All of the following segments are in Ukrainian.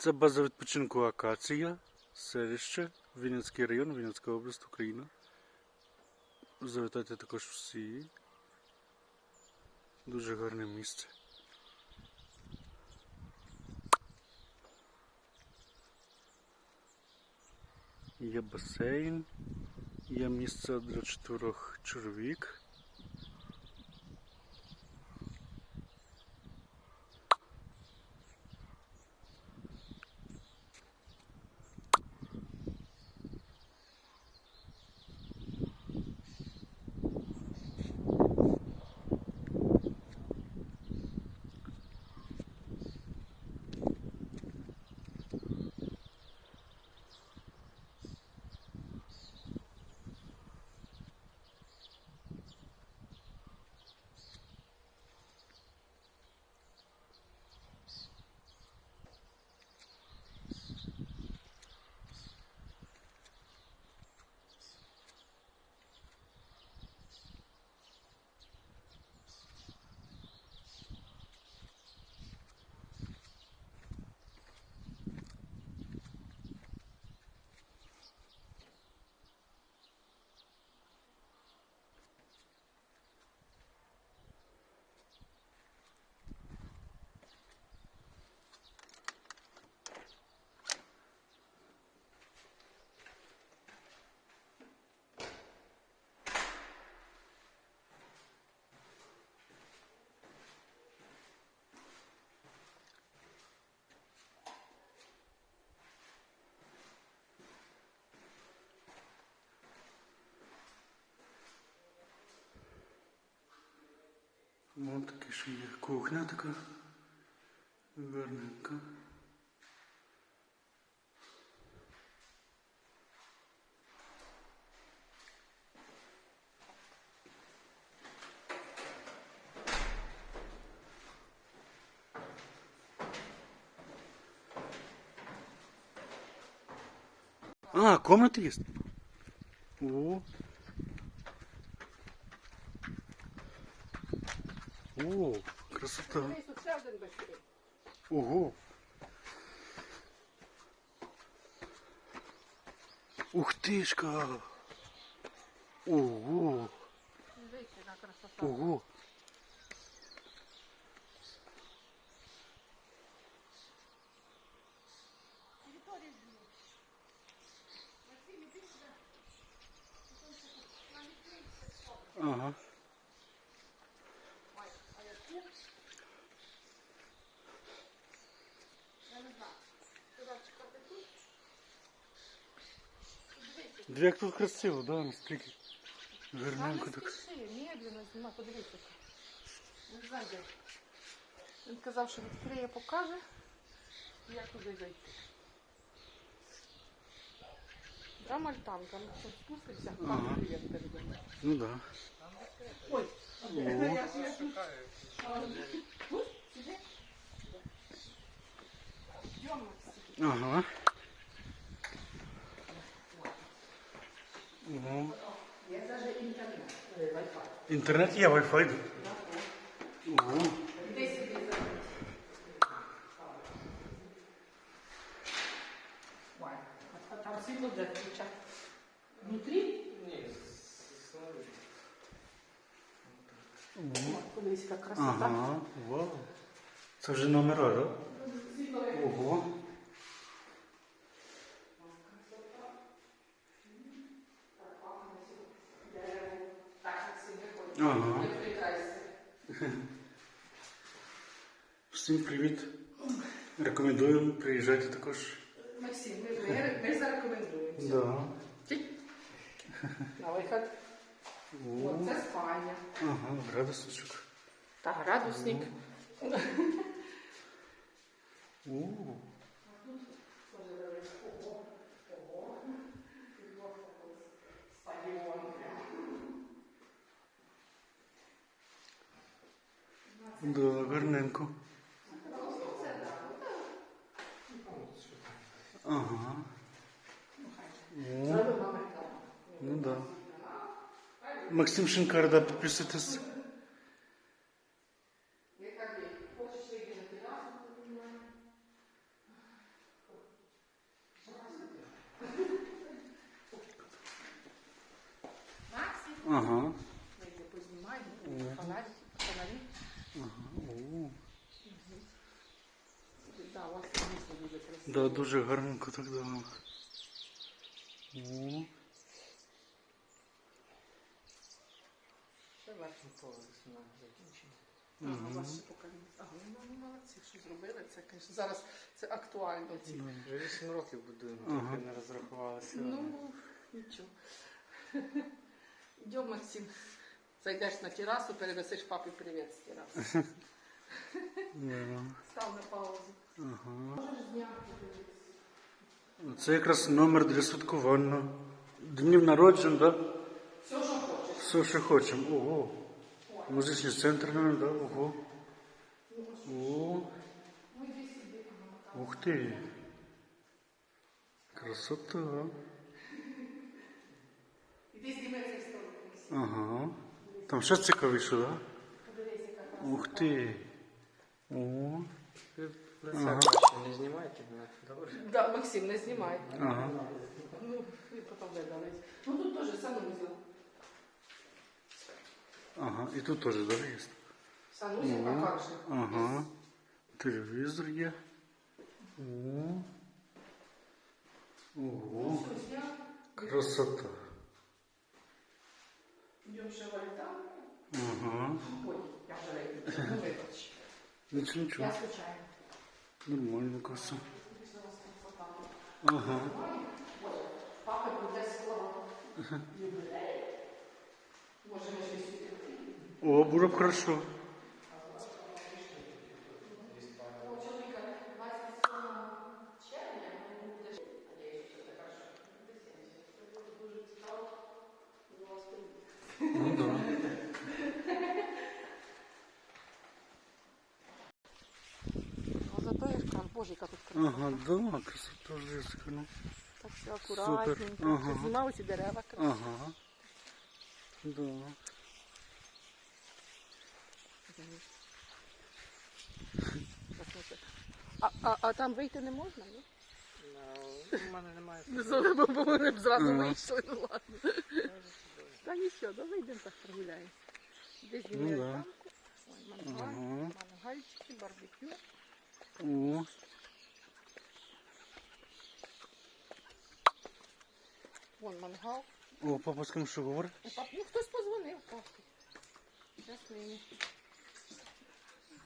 Це база відпочинку Акація, селище, Вінницький район, Вінницька область, Україна. Завітайте також всі. Дуже гарне місце. Є басейн, є місце для чотирьох чоловік. Вон таке ще є кухня така. Гарненька. А, комната есть? О. О, красота. Ого. Ух. Ого. Дивись, яка красота. Ого. Ага. Як тут красиво, да? Наскільки гарненько не так. спіши, медленно знімай, подивися. Не знаю, де. Він казав, що відкриє, покаже, як туди зайти. Там альтанка, ми тут спустимося, там передаємо. Ну да. Ой, я ж я тут. А, Тут, Ага. Ну, Є навіть інтернет, е, Wi-Fi. інтернет є, Wi-Fi. Ого. Іди собі за. Ой, а там світло де включати? Внутрі? Ой, Подивись, яка красота. Ага. Вау. Це вже номера, да? Світло як Ого. Ага. Не прикайся. Всім привіт. Рекомендуємо, приїжджайте також. Максим, ми, ми, ми зарекомендуємо. Да. Тік. На вихід. О. Оце спальня. Ага, градусочок. Та градусник. О. До Верненко. Ага. О. Ну да. Максим Шинкар, да, підписуйтесь. Ага. Да, дуже гарненько так дала. О. Ще верхній поверх на закінчення. Ага, вас ще поки не- Ага, ну, ну, молодці, що зробили. Це, звісно, зараз це актуально. Ці. Вже 8 років будуємо, Ага. тільки не розрахувалися. Ну, нічого. Йдем, Максим. Зайдеш на терасу, передасиш папі привіт з тераси. Да. Став на паузу. Ага. Це якраз номер для святкування. Днів народжень, так? Да? Все, що хочеш. Все, що хочемо. Ого. Музичний центр, да? Ого. О. Ну. Ух ти. Красота. Столик. Ага. Там ще цікавіше, так? Да? Ух ти. О. Ви лице Ага. бачите, не знімайте мене. Добре. Да, Максим, не знімай. Ага. Ну, і потім видали. Ну тут теж санузел. Ага. І тут теж, да, є? Санузел, а как же? Ага. Телевізор є. О. Ого. Все, зняв. Красота. Йдемо ще в альтанку. Ага. Ой, я вже вийду. Ну, вибач. Нічого, нічого. Я случайно. Нормально краса. Ага. Папа буде скоро юбілей. Може, ми щось? О, було б хорошо. У чоловіка 27 червня, він буде, надіюсь, що це хорошо. Це буде дуже цікаво. До вас прийти. Ну да. Ну, зато я ж кажу, боже, яка тут краса. Ага, да, красота ну. Так все акуратненько. Ага. Знімав ці дерева красиво. Ага. Да. А, а, а там вийти не можна, ні? Ну, У мене немає. Не бо вони б зразу Ага. вийшли, ну ладно. Та нічого, давай вийдемо так прогуляємо. Десь Ну да. альтанку. Ой, мангал, Ага. мангальчики, барбекю. О. Вон мангал. О, папа з ким що говорить? Ну, пап, ну хтось позвонив, папі. Зараз мені.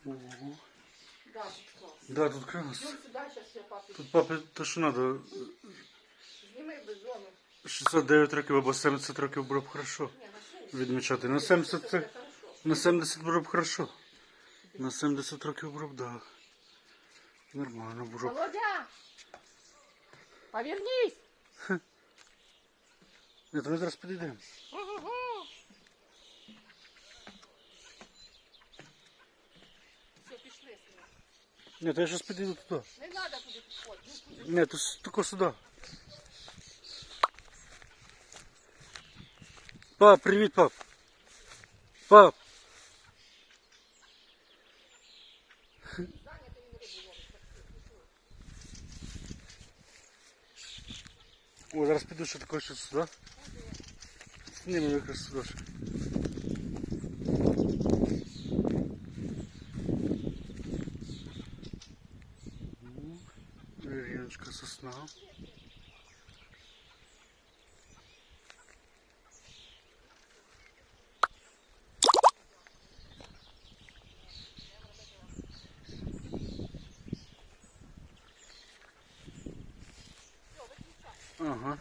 Ого. Да, тут клас. Да, тут. Ну сюди, зараз я папі. Тут папі то що надо. Зніми без зони. 69 років або 70 років було б хорошо Ні, на 70. відмічати. На 70 це. хорошо. На 70 було б хорошо. На 70 років було б, да. Нормально було б. Володя! Повернись! Ні, то ми зараз підійдемо. Все, пішли сюди. Ні, то я зараз підійду туди. Не треба туди підходити. Ні, то тільки сюди. Пап, привіт, пап. Пап. О, зараз піду ще такое ще сюди. Знімемо якраз сюди. Вір'яночка сосна. Ага.